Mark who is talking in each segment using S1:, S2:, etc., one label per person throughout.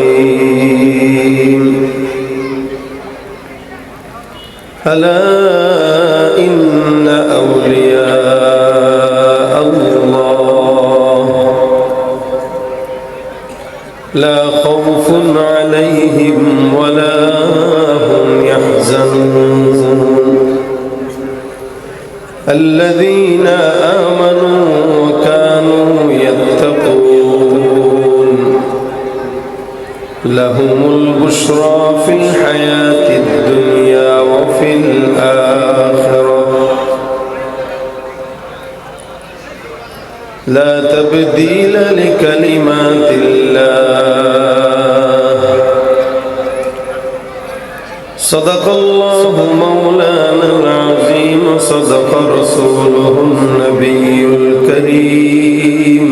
S1: الرحيم. ألا إن أولياء الله لا خوف عليهم ولا هم يحزنون. الذين آمنوا لهم البشرى في الحياة الدنيا وفي الآخرة. لا تبديل لكلمات الله. صدق الله مولانا العظيم صدق رسوله النبي الكريم.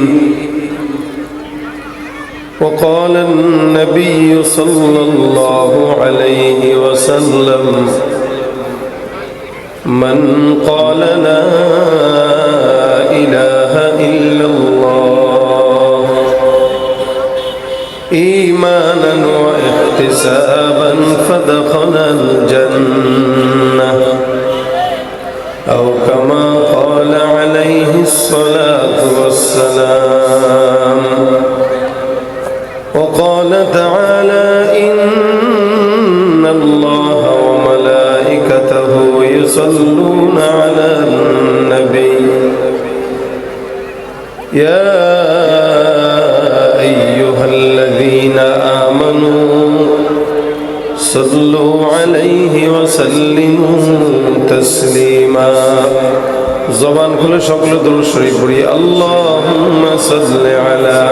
S1: وقال النبي صلى الله عليه وسلم من قال لا إله إلا الله إيمانا واحتسابا فدخل الجنة. أو كما قال عليه الصلاة والسلام وقال تعالى إن الله وملائكته يصلون على النبي يا أيها الذين آمنوا صلوا عليه وسلموا تسليما زبان كل شكل درود شريف اللهم صل على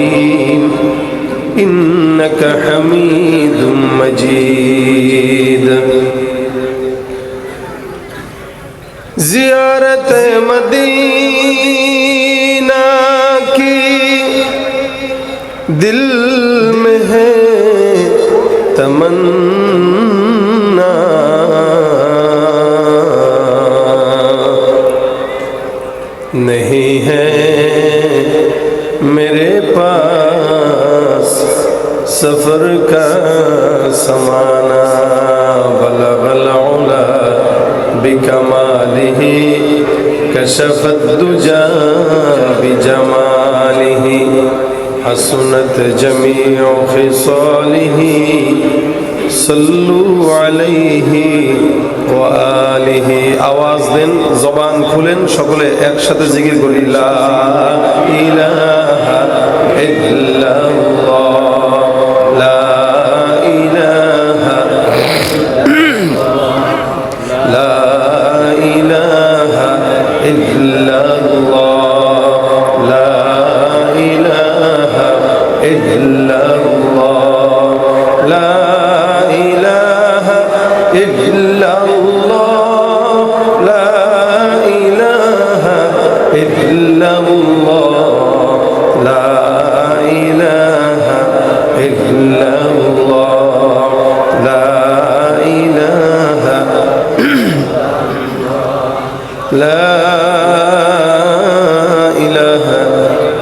S1: الرحيم. إنك حميد مجيد. زيارة مدینہ کی دل میں ہے تمنا. نہیں ہے میرے پاس سفر کا سمانا بلغ العلا بکمالہ کشف جمال ہی حسنت جمیع ہی সাল্লু আলাইহি ওয়া আলিহি। আওয়াজ দেন, জবান খুলেন, সকলে একসাথে জিকির করি, লা ইলাহা ইল্লাল্লাহ।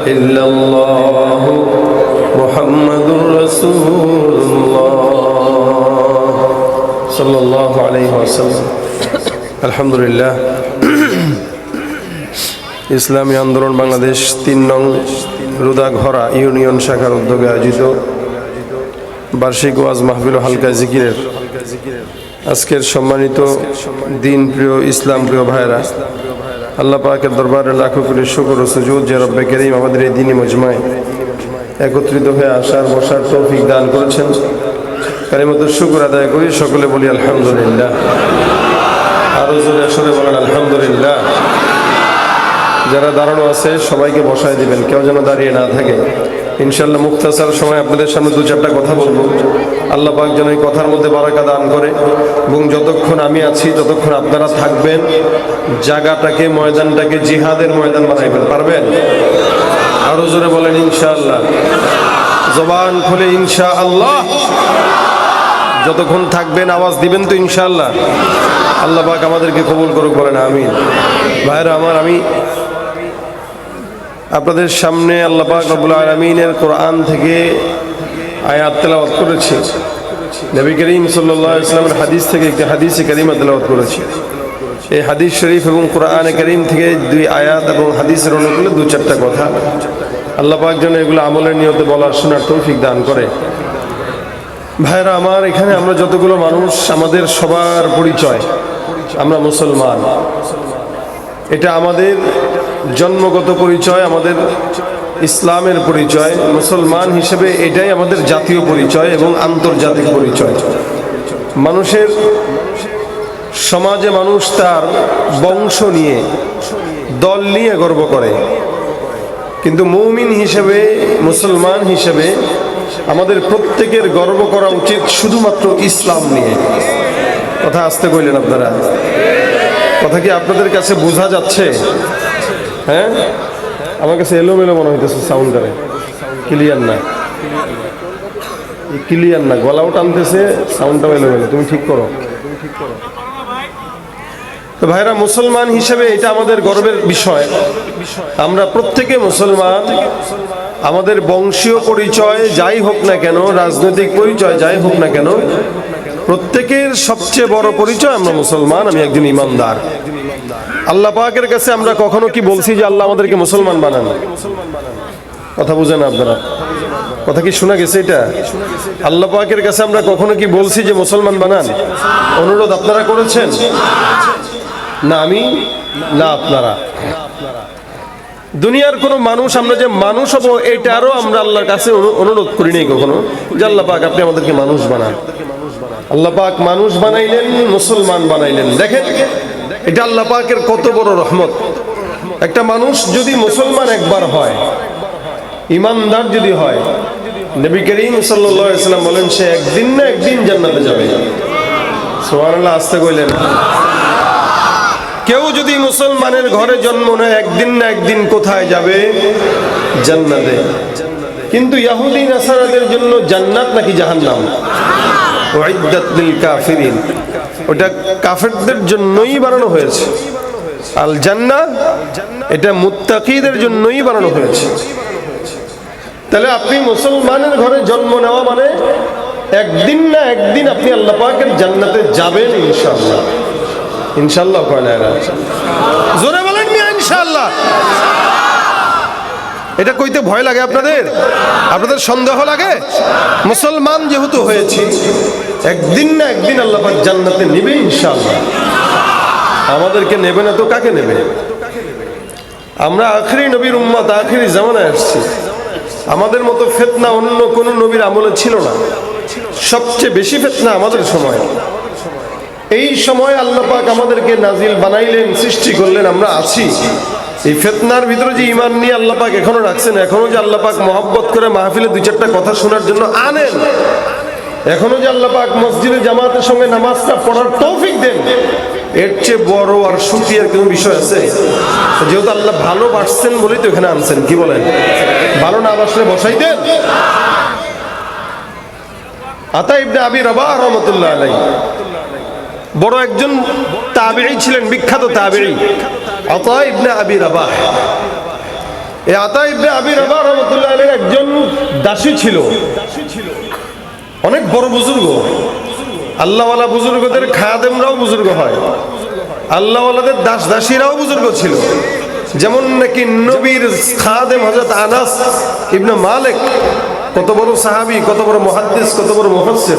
S1: إلا الله محمد رسول الله صلى الله عليه وسلم الحمد لله ইসলামী আন্দোলন বাংলাদেশ তিন নং রুদাঘরা ইউনিয়ন শাখার উদ্যোগে আয়োজিত বার্ষিক ওয়াজ মাহফিল ও হালকা জিকিরের আজকের সম্মানিত দিন প্রিয় ইসলাম প্রিয় ভাইরা আল্লাহ পাকের দরবারে লাখো কোটি শুকর সুজুদ, যে রব্বে করিম আমাদের এই দিনই মজমায় একত্রিত হয়ে আসার, বসার তৌফিক দান করেছেন। কারিমত শুকর আদায় করি, সকলে বলি আলহামদুলিল্লাহ। আরও জোরে আসরে বলেন, আলহামদুলিল্লাহ। যারা দাঁড়ানো আছে, সবাইকে বসায় দিবেন, কেউ যেন দাঁড়িয়ে না থাকে। ইনশাল্লাহ মুক্তাসার সময় আপনাদের সামনে দু চারটা কথা বলব। আল্লাহ পাক যেন এই কথার মধ্যে বারাকা দান করে এবং যতক্ষণ আমি আছি, ততক্ষণ আপনারা থাকবেন, জায়গাটাকে, ময়দানটাকে, জিহাদের ময়দান বানাইবেন, পারবেন? আরও জোরে বলেন, ইনশাআল্লাহ। জবান খুলে ইনশা আল্লাহ যতক্ষণ থাকবেন, আওয়াজ দিবেন তো, ইনশাআল্লাহ। আল্লাহ পাক আমাদেরকে কবুল করুক, বলেন, আমিন। ভাইরা আমার, আমি আপনাদের সামনে আল্লাহ পাক রব্বুল আলমিনের কোরআন থেকে আয়াত তেলাওয়াত করেছি। নবী করিম আলাইহি ইসলামের হাদিস থেকে একটি হাদিসে কারিমা তেলাওয়াত করেছি। এই হাদিস শরীফ এবং কোরআনে করিম থেকে দুই আয়াত এবং হাদিসের অনুকূলে দু চারটা কথা। আল্লাহ পাক যেন এগুলো আমলের নিয়তে বলার শোনার তৌফিক দান করে। ভাইরা, আমার এখানে আমরা যতগুলো মানুষ, আমাদের সবার পরিচয়, আমরা মুসলমান। এটা আমাদের জন্মগত পরিচয়, আমাদের ইসলামের পরিচয়, মুসলমান হিসেবে এটাই আমাদের জাতীয় পরিচয় এবং আন্তর্জাতিক পরিচয়। মানুষের, সমাজে মানুষ তার বংশ নিয়ে, দল নিয়ে গর্ব করে। কিন্তু মৌমিন হিসেবে, মুসলমান হিসেবে আমাদের প্রত্যেকের গর্ব করা উচিত শুধুমাত্র ইসলাম নিয়ে। কথা আসতে কইলেন আপনারা। কথা কি আপনাদের কাছে বোঝা যাচ্ছে? হ্যাঁ? আমার কাছে এলোমেলো মনে হইতেছে সাউন্ড করে ক্লিয়ার না। ক্লিয়ার না। গলাও টানতেছে সাউন্ডটাও এলোমেলো। তুমি ঠিক করো। তো ভাইরা, মুসলমান হিসেবে এটা আমাদের গর্বের বিষয়। আমরা প্রত্যেকে মুসলমান। আমাদের বংশীয় পরিচয় যাই হোক না কেন, রাজনৈতিক পরিচয় যাই হোক না কেন, প্রত্যেকের সবচেয়ে বড় পরিচয় আমরা মুসলমান, আমি একজন ইমানদার। আল্লাহ পাকের কাছে আমরা কখনো কি বলছি যে আল্লাহ আমাদেরকে মুসলমান বানান? কথা বুঝেন আপনারা? কথা কি শোনা গেছে এটা? আল্লাহ পাকের কাছে আমরা কখনো কি বলছি যে মুসলমান বানান? অনুরোধ আপনারা করেছেন? না, আমি? না, আপনারা? দুনিয়ার কোন মানুষ, আমরা যে মানুষ হব, এটারও আমরা আল্লাহর কাছে অনু- অনুরোধ করি নাই কখনো যে আল্লাহ পাক আপনি আমাদেরকে মানুষ বানান। আল্লাহ পাক মানুষ বানাইলেন, মুসলমান বানাইলেন। দেখেন এটা আল্লাহ পাকের কত বড় রহমত। একটা মানুষ যদি মুসলমান একবার হয়, ইমানদার যদি হয়, নবী করিম সাল্লাম বলেন, সে একদিন না একদিন জান্নাতে যাবে। সোহানাল্লাহ আসতে কইলেন। কেউ যদি মুসলমানের ঘরে জন্ম নেয়, একদিন না একদিন কোথায় যাবে? জান্নাতে। কিন্তু ইয়াহুদি, নাসারাদের জন্য জান্নাত নাকি জাহান্নাম? ওয়াইদাত কাফিরিন। ওটা কাফেরদের জন্যই বানানো হয়েছে। আল জান্নাহ এটা মুত্তাকিদের জন্যই বানানো হয়েছে। তাহলে আপনি মুসলমানের ঘরে জন্ম নেওয়া মানে একদিন না একদিন আপনি আল্লাহ পাকের জান্নাতে যাবেন ইনশাল্লাহ ইনশাল্লাহ জোরে বলেন মিয়া, ইনশাআল্লাহ। এটা কইতে ভয় লাগে আপনাদের? আপনাদের সন্দেহ লাগে? মুসলমান যেহেতু হয়েছি, একদিন না একদিন আল্লাহ পাক জান্নাতে নেবে ইনশাআল্লাহ। আমাদেরকে নেবে না তো কাকে নেবে? আমরা আখরি নবীর উম্মত, আখরি জামানায় আসছি। আমাদের মতো ফেতনা অন্য কোনো নবীর আমলে ছিল না। সবচেয়ে বেশি ফেতনা আমাদের সময়। এই সময় আল্লাহ পাক আমাদেরকে নাজিল বানাইলেন, সৃষ্টি করলেন, আমরা আছি। এই ফেতনার ভিতরে যে ইমান নিয়ে আল্লাহ পাক এখনও রাখছেন, এখনও যে আল্লাহ পাক মহব্বত করে মাহফিলে দুই চারটা কথা শোনার জন্য আনেন, এখনও যে আল্লাহ পাক মসজিদে জামাতের সঙ্গে নামাজটা পড়ার তৌফিক দেন, এর চেয়ে বড় আর সুখী আর কোনো বিষয় আছে? যেহেতু আল্লাহ ভালোবাসছেন বলেই তো এখানে আনছেন, কি বলেন? ভালো না বাসলে বসাই দেন। আতা ইবনে আবি রবাহ রহমতুল্লাহ আলাই বড় একজন তাবেঈ ছিলেন, বিখ্যাত তাবেঈ। আতা ইবনে আবি রাবাহ। এই আতা ইবনে আবি রাবাহ রহমতুল্লাহ আলাইহির একজন দাসী ছিল। অনেক বড় বুজুর্গ। আল্লাহওয়ালা বুজুর্গদের খাদেমরাও বুজুর্গ হয়। আল্লাহওয়ালাদের দাস দাসীরাও বুজুর্গ ছিল। যেমন নাকি নবীর খাদেম হজরত আনাস ইবনে মালিক, কত বড় সাহাবি, কত বড় মুহাদ্দিস, কত বড় মুফাসসির।